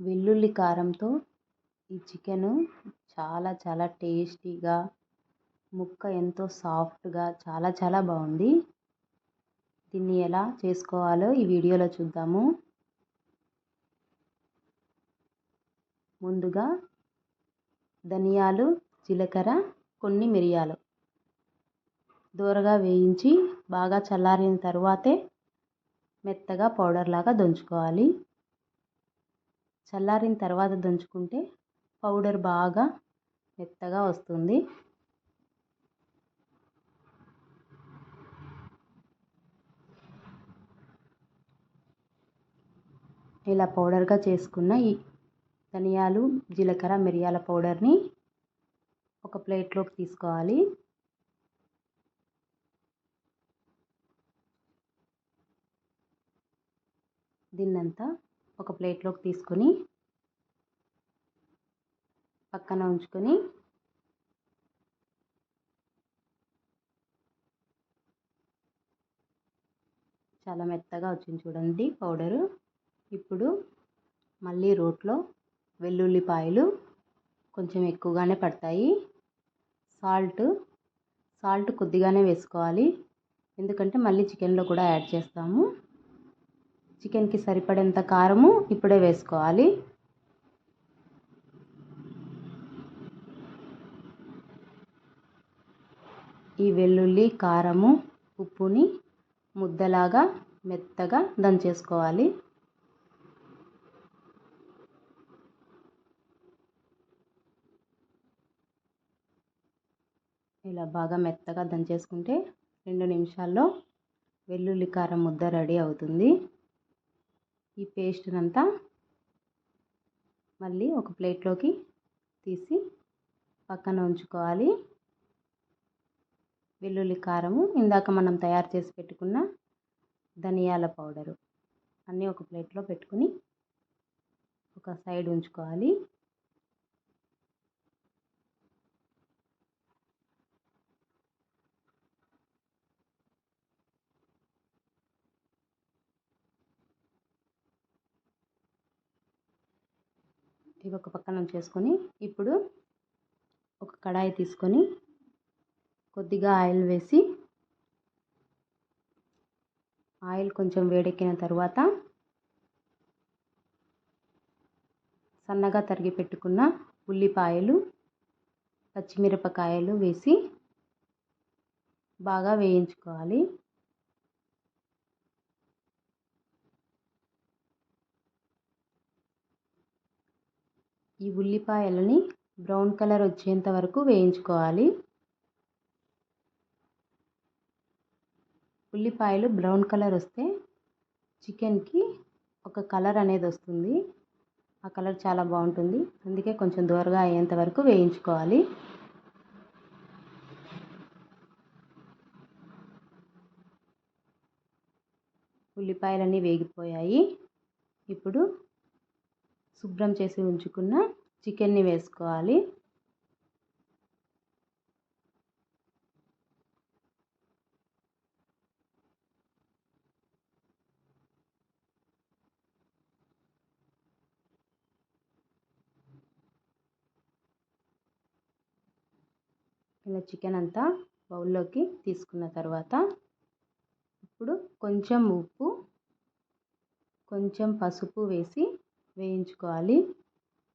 వెల్లుల్లి కారంతో ఈ చికెను చాలా చాలా టేస్టీగా ముక్క ఎంతో సాఫ్ట్గా చాలా చాలా బాగుంది. దీన్ని ఎలా చేసుకోవాలో ఈ వీడియోలో చూద్దాము. ముందుగా ధనియాలు జీలకర్ర కొన్ని మిరియాలు దూరగా వేయించి బాగా చల్లారిన తర్వాతే మెత్తగా పౌడర్ లాగా దంచుకోవాలి. చల్లారిన తర్వాత దంచుకుంటే పౌడర్ బాగా మెత్తగా వస్తుంది. ఇలా పౌడర్గా చేసుకున్న ఈ ధనియాలు జీలకర్ర మిరియాల పౌడర్ని ఒక ప్లేట్లోకి తీసుకోవాలి. దీన్నంతా ఒక ప్లేట్లోకి తీసుకొని పక్కన ఉంచుకొని చాలా మెత్తగా వచ్చింది చూడండి పౌడరు. ఇప్పుడు మళ్ళీ రోట్లో వెల్లుల్లిపాయలు కొంచెం ఎక్కువగానే పడతాయి. సాల్ట్ సాల్ట్ కొద్దిగానే వేసుకోవాలి. ఎందుకంటే మళ్ళీ చికెన్లో కూడా యాడ్ చేస్తాము. చికెన్కి సరిపడేంత కారము ఇప్పుడే వేసుకోవాలి. ఈ వెల్లుల్లి కారము ఉప్పుని ముద్దలాగా మెత్తగా దంచేసుకోవాలి. ఇలా బాగా మెత్తగా దంచేసుకుంటే రెండు నిమిషాల్లో వెల్లుల్లి కారం ముద్ద రెడీ అవుతుంది. ఈ పేస్ట్నంతా మళ్ళీ ఒక ప్లేట్లోకి తీసి పక్కన ఉంచుకోవాలి. వెల్లుల్లి కారము ఇందాక మనం తయారు చేసి పెట్టుకున్న ధనియాల పౌడరు అన్నీ ఒక ప్లేట్లో పెట్టుకుని ఒక సైడ్ ఉంచుకోవాలి. ఇవి ఒక పక్కన చేసుకొని ఇప్పుడు ఒక కడాయి తీసుకొని కొద్దిగా ఆయిల్ వేసి ఆయిల్ కొంచెం వేడెక్కిన తర్వాత సన్నగా తరిగి పెట్టుకున్న ఉల్లిపాయలు పచ్చిమిరపకాయలు వేసి బాగా వేయించుకోవాలి. ఈ ఉల్లిపాయలని బ్రౌన్ కలర్ వచ్చేంత వరకు వేయించుకోవాలి. ఉల్లిపాయలు బ్రౌన్ కలర్ వస్తే చికెన్కి ఒక కలర్ అనేది వస్తుంది. ఆ కలర్ చాలా బాగుంటుంది. అందుకే కొంచెం దూరగా అయ్యేంత వరకు వేయించుకోవాలి. ఉల్లిపాయలన్నీ వేగిపోయాయి. ఇప్పుడు శుభ్రం చేసి ఉంచుకున్న చికెన్ని వేసుకోవాలి. ఇలా చికెన్ అంతా బౌల్లోకి తీసుకున్న తర్వాత ఇప్పుడు కొంచెం ఉప్పు కొంచెం పసుపు వేసి వేయించుకోవాలి.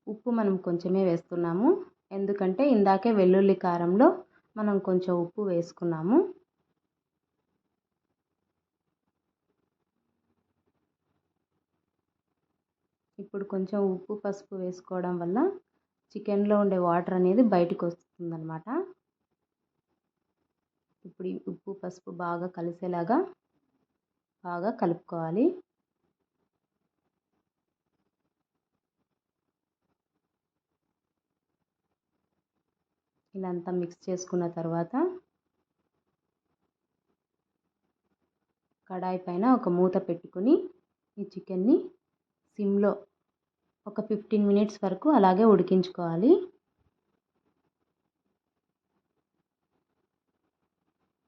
ఉప్పు మనం కొంచెమే వేస్తున్నాము. ఎందుకంటే ఇందాకే వెల్లుల్లి కారంలో మనం కొంచెం ఉప్పు వేసుకున్నాము. ఇప్పుడు కొంచెం ఉప్పు పసుపు వేసుకోవడం వల్ల చికెన్లో ఉండే వాటర్ అనేది బయటకు వస్తుందన్నమాట. ఇప్పుడు ఈ ఉప్పు పసుపు బాగా కలిసేలాగా బాగా కలుపుకోవాలి. ఇలా అంతా మిక్స్ చేసుకున్న తర్వాత కడాయి పైన ఒక మూత పెట్టుకుని ఈ చికెన్ని సిమ్లో ఒక ఫిఫ్టీన్ మినిట్స్ వరకు అలాగే ఉడికించుకోవాలి.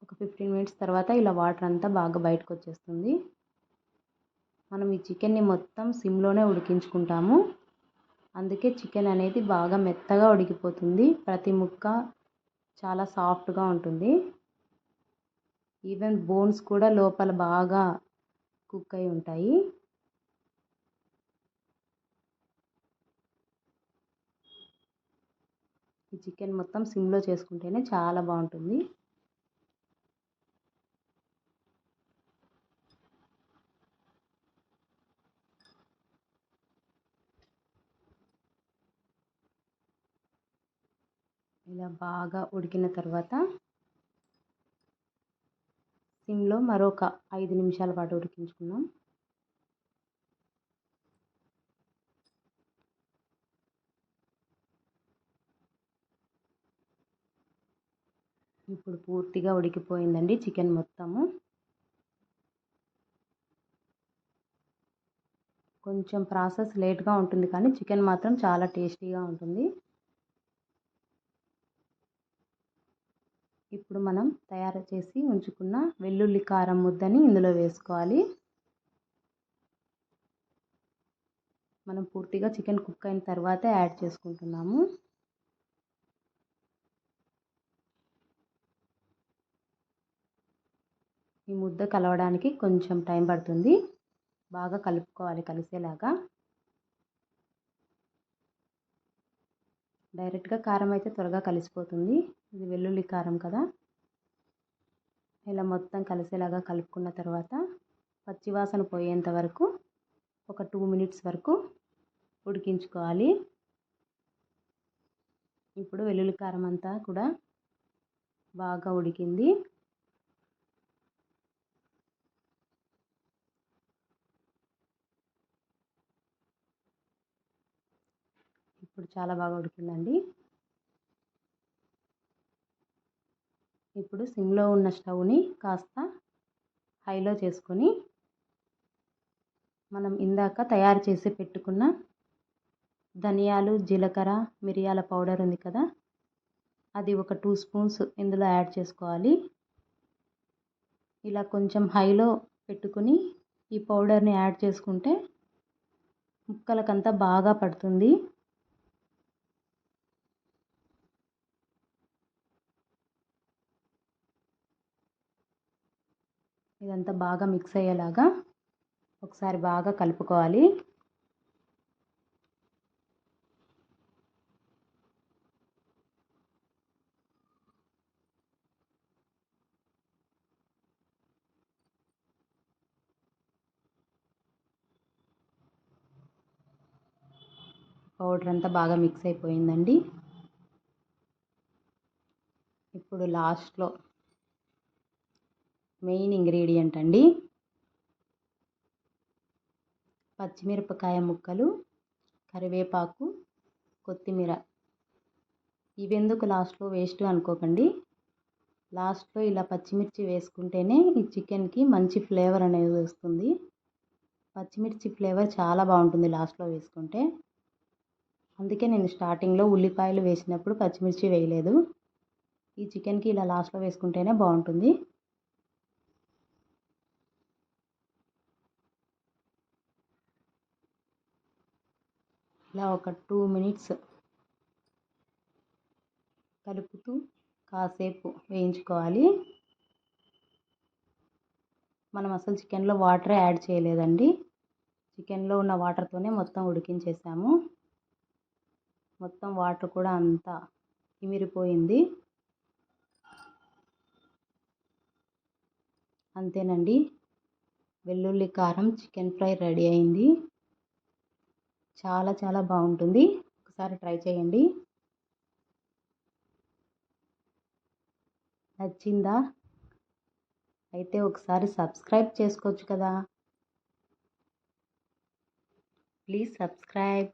ఒక ఫిఫ్టీన్ మినిట్స్ తర్వాత ఇలా వాటర్ అంతా బాగా బయటకు వచ్చేస్తుంది. మనం ఈ చికెన్ని మొత్తం సిమ్లోనే ఉడికించుకుంటాము. అందుకే చికెన్ అనేది బాగా మెత్తగా ఉడికిపోతుంది. ప్రతి ముక్క చాలా సాఫ్ట్గా ఉంటుంది. ఈవెన్ బోన్స్ కూడా లోపల బాగా కుక్ అయి ఉంటాయి. ఈ చికెన్ మొత్తం సిమ్లో చేసుకుంటేనే చాలా బాగుంటుంది. ఇలా బాగా ఉడికిన తర్వాత సిమ్లో మరొక ఐదు నిమిషాల పాటు ఉడికించుకున్నాం ఇప్పుడు పూర్తిగా ఉడికిపోయిందండి చికెన్ మొత్తము. కొంచెం ప్రాసెస్ లేట్గా ఉంటుంది కానీ చికెన్ మాత్రం చాలా టేస్టీగా ఉంటుంది. ఇప్పుడు మనం తయారు చేసి ఉంచుకున్న వెల్లుల్లి కారం ముద్దని ఇందులో వేసుకోవాలి. మనం పూర్తిగా చికెన్ కుక్ అయిన తర్వాత యాడ్ చేసుకుంటున్నాము. ఈ ముద్ద కలవడానికి కొంచెం టైం పడుతుంది. బాగా కలుపుకోవాలి కలిసేలాగా. డైరెక్ట్గా కారం అయితే త్వరగా కలిసిపోతుంది. ఇది వెల్లుల్లి కారం కదా. ఇలా మొత్తం కలిసేలాగా కలుపుకున్న తర్వాత పచ్చివాసన పోయేంత వరకు ఒక టూ మినిట్స్ వరకు ఉడికించుకోవాలి. ఇప్పుడు వెల్లుల్లి కారం అంతా కూడా బాగా ఉడికింది ఇప్పుడు చాలా బాగా ఉడికిందండి. ఇప్పుడు సిమ్లో ఉన్న స్టవ్ని కాస్త హైలో చేసుకొని మనం ఇందాక తయారు చేసి పెట్టుకున్న ధనియాలు జీలకర్ర మిరియాల పౌడర్ ఉంది కదా అది ఒక టూ స్పూన్స్ ఇందులో యాడ్ చేసుకోవాలి. ఇలా కొంచెం హైలో పెట్టుకుని ఈ పౌడర్ని యాడ్ చేసుకుంటే ముక్కలకంతా బాగా పడుతుంది. ఇదంతా బాగా మిక్స్ అయ్యేలాగా ఒకసారి బాగా కలుపుకోవాలి. పౌడర్ అంతా బాగా మిక్స్ అయిపోయిందండి. ఇప్పుడు లాస్ట్లో మెయిన్ ఇంగ్రీడియంట్ అండి. పచ్చిమిరపకాయ ముక్కలు కరివేపాకు కొత్తిమీర. ఇవెందుకు లాస్ట్లో వేస్ట్ అనుకోకండి. లాస్ట్లో ఇలా పచ్చిమిర్చి వేసుకుంటేనే ఈ చికెన్కి మంచి ఫ్లేవర్ అనేది వస్తుంది. పచ్చిమిర్చి ఫ్లేవర్ చాలా బాగుంటుంది లాస్ట్లో వేసుకుంటే. అందుకే నేను స్టార్టింగ్లో ఉల్లిపాయలు వేసినప్పుడు పచ్చిమిర్చి వేయలేదు. ఈ చికెన్కి ఇలా లాస్ట్లో వేసుకుంటేనే బాగుంటుంది. ఇలా ఒక టూ మినిట్స్ కలుపుతూ కాసేపు వేయించుకోవాలి. మనం అసలు చికెన్లో వాటర్ యాడ్ చేయలేదండి. చికెన్లో ఉన్న వాటర్తోనే మొత్తం ఉడికించేసాము. మొత్తం వాటర్ కూడా అంతా ఇమిరిపోయింది. అంతేనండి. వెల్లుల్లి కారం చికెన్ ఫ్రై రెడీ అయింది. చాలా చాలా బాగుంటుంది. ఒకసారి ట్రై చేయండి. నచ్చిందా? అయితే ఒకసారి సబ్స్క్రైబ్ చేసుకోవచ్చు కదా. Please subscribe.